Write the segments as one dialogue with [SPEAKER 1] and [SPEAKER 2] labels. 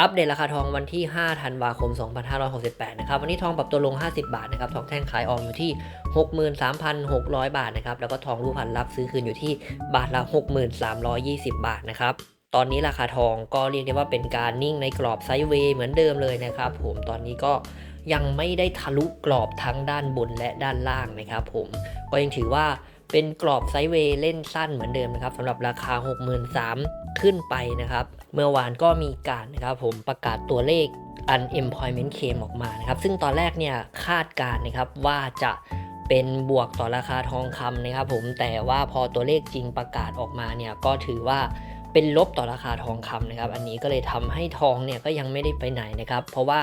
[SPEAKER 1] อัปเดตราคาทองวันที่ 5 ธันวาคม 2568 นะครับ วันนี้ทองปรับตัวลง 50 บาทนะครับ ทองแท่งขายออกอยู่ที่ 63,600 บาทนะครับ แล้วก็ทองรูปพันรับซื้อคืนอยู่ที่บาทละ 6320 บาทนะครับ ตอนนี้ราคาทองก็เรียกได้ว่าเป็นการนิ่งในกรอบไซด์เวย์เหมือนเดิมเลยนะครับ ผม ตอนนี้ก็ยังไม่ได้ทะลุกรอบทั้งด้านบนและด้านล่างนะครับ ผม ก็ยังถือว่า เป็นกรอบไซด์เวย์เล่นสั้นเหมือนเดิมนะครับสำหรับราคา 63,000 ขึ้นไปนะครับ เมื่อวานก็มีการนะครับผมประกาศตัวเลข unemployment claim ออกมานะครับ ซึ่งตอนแรกเนี่ยคาดการณ์นะครับว่าจะเป็นบวกต่อราคาทองคำนะครับผมแต่ว่าพอตัวเลขจริงประกาศออกมาเนี่ยก็ถือว่าเป็นลบต่อราคาทองคำนะครับ อันนี้ก็เลยทำให้ทองเนี่ยก็ยังไม่ได้ไปไหนนะครับ เพราะว่า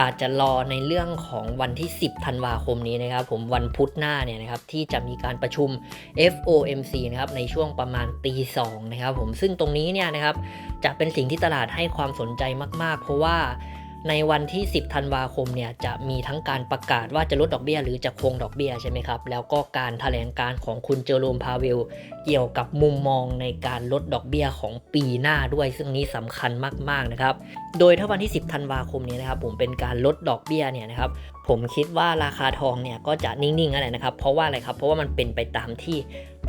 [SPEAKER 1] อาจจะรอในเรื่องของวันที่ 10 ธันวาคมนี้นะครับ ผมวันพุธหน้าเนี่ยนะครับที่จะมีการประชุม FOMC นะครับในช่วงประมาณตีสองนะครับผมซึ่งตรงนี้เนี่ยนะครับจะเป็นสิ่งที่ตลาดให้ความสนใจมาก ๆ เพราะว่า ในวันที่ 10 ธันวาคมเนี่ยจะมีทั้งการประกาศว่าจะลดดอกเบี้ย หรือจะคงดอกเบี้ยใช่ไหมครับ แล้วก็การถแถลงการของคุณเจอโรมพาเวล เกี่ยวกับมุมมองในการลดดอกเบี้ยของปีหน้าด้วย ซึ่งนี้สำคัญมากๆนะครับ โดยถ้าวันที่ 10 ธันวาคมนี้นะครับผมเป็นการลดดอกเบี้ยเนี่ยนะครับ ผมคิดว่าราคาทองเนี่ยก็จะนิ่งๆนั่นแหละนะครับ เพราะว่าอะไรครับ เพราะว่ามันเป็นไปตามที่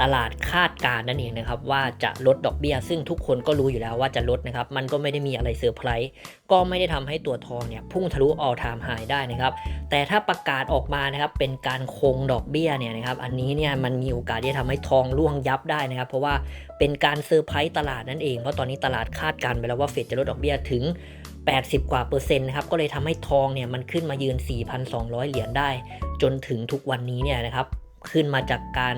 [SPEAKER 1] ตลาดคาดการณ์นั่นเองนะครับ ว่าจะลดดอกเบี้ย ซึ่งทุกคนก็รู้อยู่แล้วว่าจะลดนะครับ มันก็ไม่ได้มีอะไรเซอร์ไพรส์ก็ไม่ได้ทำให้ตัวทองเนี่ยพุ่งทะลุ all time high ได้นะครับ แต่ถ้าประกาศออกมานะครับเป็นการคงดอกเบี้ยเนี่ยนะครับอันนี้เนี่ยมันมีโอกาสที่จะทำให้ทองร่วงยับได้นะครับ เพราะว่าเป็นการเซอร์ไพรส์ตลาดนั่นเองเพราะตอนนี้ตลาดคาดการณ์ไปแล้วว่าเฟดจะลดดอกเบี้ยถึง 80 กว่าเปอร์เซ็นต์นะครับก็เลยทำให้ทองเนี่ยมันขึ้นมายืน 4,200 เหรียญได้ จนถึงทุกวันนี้เนี่ยนะครับขึ้นมาจากการ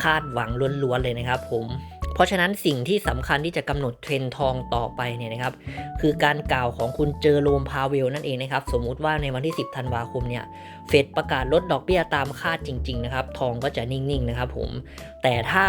[SPEAKER 1] คาดหวังล้วนๆเลยนะครับผม เพราะฉะนั้นสิ่งที่สำคัญที่จะกำหนดเทรนทองต่อไปเนี่ยนะครับคือการกล่าวของคุณเจอโรมพาเวลนั่นเองนะครับสมมุติว่าในวันที่ 10ธันวาคมเนี่ยเฟดประกาศลดดอกเบี้ยตามคาดจริงๆนะครับทองก็จะนิ่งๆนะครับผมแต่ถ้า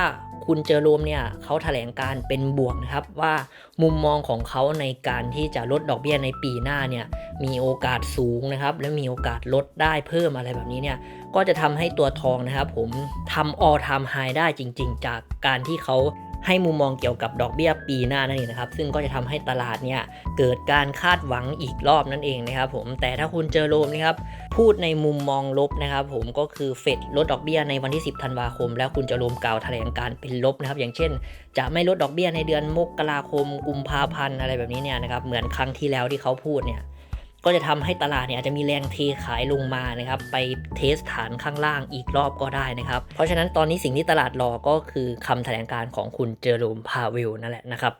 [SPEAKER 1] คุณเจอโรมเนี่ยเขาแถลงการเป็นบวกนะครับว่ามุมมองของเขาในการที่จะลดดอกเบี้ยในปีหน้าเนี่ยมีโอกาสสูงนะครับและมีโอกาสลดได้เพิ่มอะไรแบบนี้เนี่ยก็จะทำให้ตัวทองนะครับผมทำ all time high ได้จริง ๆ จากการที่เขา ให้มุมมองเกี่ยวกับดอกเบี้ยปีหน้านั่นเองนะครับ ซึ่งก็จะทำให้ตลาดเนี่ยเกิดการคาดหวังอีกรอบนั่นเองนะครับผมแต่ถ้าคุณเจอโรมนะครับพูดในมุมมองลบนะครับผมก็คือเฟดลดดอกเบี้ยในวันที่ 10 ธันวาคม แล้วคุณจะรวมกล่าวแถลงการเป็นลบนะครับ อย่างเช่น จะไม่ลดดอกเบี้ยในเดือนมกราคมกุมภาพันธ์อะไรแบบนี้เนี่ยนะครับเหมือนครั้งที่แล้วที่เขาพูดเนี่ย ก็จะทำให้ตลาดเนี่ยอาจจะมีแรงเทขายลงมานะครับ ไปเทสฐานข้างล่างอีกรอบก็ได้นะครับ เพราะฉะนั้นตอนนี้สิ่งที่ตลาดรอก็คือคำแถลงการของคุณเจอโรมพาเวลนั่นแหละนะครับ